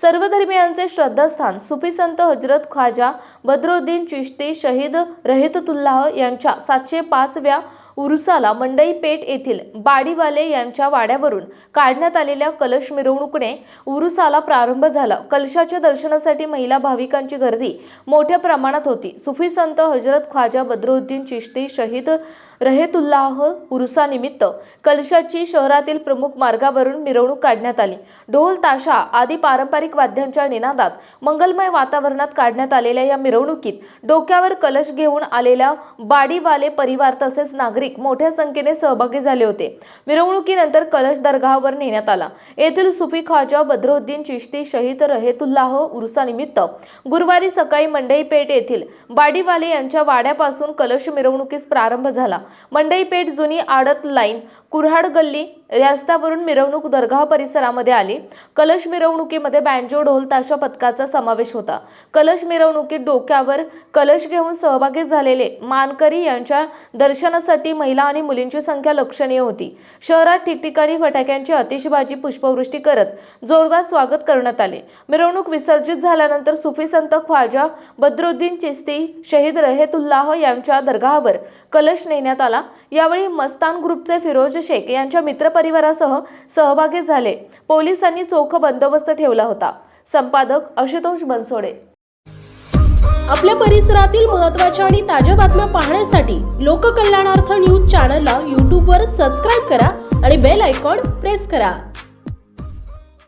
सर्व धर्मियांचे श्रद्धास्थान सुफी संत हजरत ख्वाजा बद्रुद्दीन चिश्ती शहीद रहिततुल्लाह यांच्या सातशे पाचव्या उरुसाला मंडई पेठ येथील बाडीवाले यांच्या वाड्यावरून काढण्यात आलेल्या कलश मिरवणुकीने उरुसाला प्रारंभ झाला. कलशाच्या दर्शनासाठी महिला भाविकांची गर्दी मोठ्या प्रमाणात होती. सुफी संत हजरत ख्वाजा बद्रुद्दीन चिश्ती शहीद रहेतुल्लाह उरुसानिमित्त कलशाची शहरातील प्रमुख मार्गावरून मिरवणूक काढण्यात आली. ढोल ताशा आदी पारंपरिक वाद्यांच्या निनादात मंगलमय वातावरणात काढण्यात आलेल्या या मिरवणुकीत डोक्यावर कलश घेऊन आलेल्या बाडीवाले परिवार तसेच नागरिक मोठ्या संख्येने सहभागी झाले होते. मिरवणुकीनंतर कलश दरगाहावर नेण्यात आला. येथील सुफी ख्वाजा बद्रुद्दीन चिश्ती शहीद रहेतुल्लाह उरुसानिमित्त गुरुवारी सकाळी मंडईपेठ येथील बाडीवाले यांच्या वाड्यापासून कलश मिरवणुकीस प्रारंभ झाला. मंडईपेठ जुनी आडत लाईन कुऱ्हाड गल्ली रस्त्यावरून मिरवणूक दरगाह परिसरामध्ये आली. कलश मिरवणुकीमध्ये बँजो ढोल ताशा पथकाचा समावेश होता. कलश मिरवणुकीत डोक्यावर कलश घेऊन सहभागी झालेले मानकरी यांच्या दर्शनासाठी महिला आणि मुलींची संख्या लक्षणीय होती. शहरात ठिकठिकाणी फटाक्यांची अतिशबाजी पुष्पवृष्टी करत जोरदार स्वागत करण्यात आले. मिरवणूक विसर्जित झाल्यानंतर सुफी संत ख्वाजा बद्रुद्दीन चिस्ती शहीद रहेतुल्लाह यांच्या दरगाहावर कलश नेण्यात आला. यावेळी मस्तान ग्रुपचे फिरोज शेख यांच्या मित्र परिवारासह सहभागी झाले. पोलिसांनी चोख बंदोबस्त ठेवला होता. संपादक आशुतोष बनसोडे. आपल्या परिसरातील महत्त्वाच्या आणि ताज्या बातम्या पाहण्यासाठी लोककल्याणार्थ न्यूज चॅनलला यूट्यूबवर सबस्क्राईब करा आणि बेल आयकॉन प्रेस करा.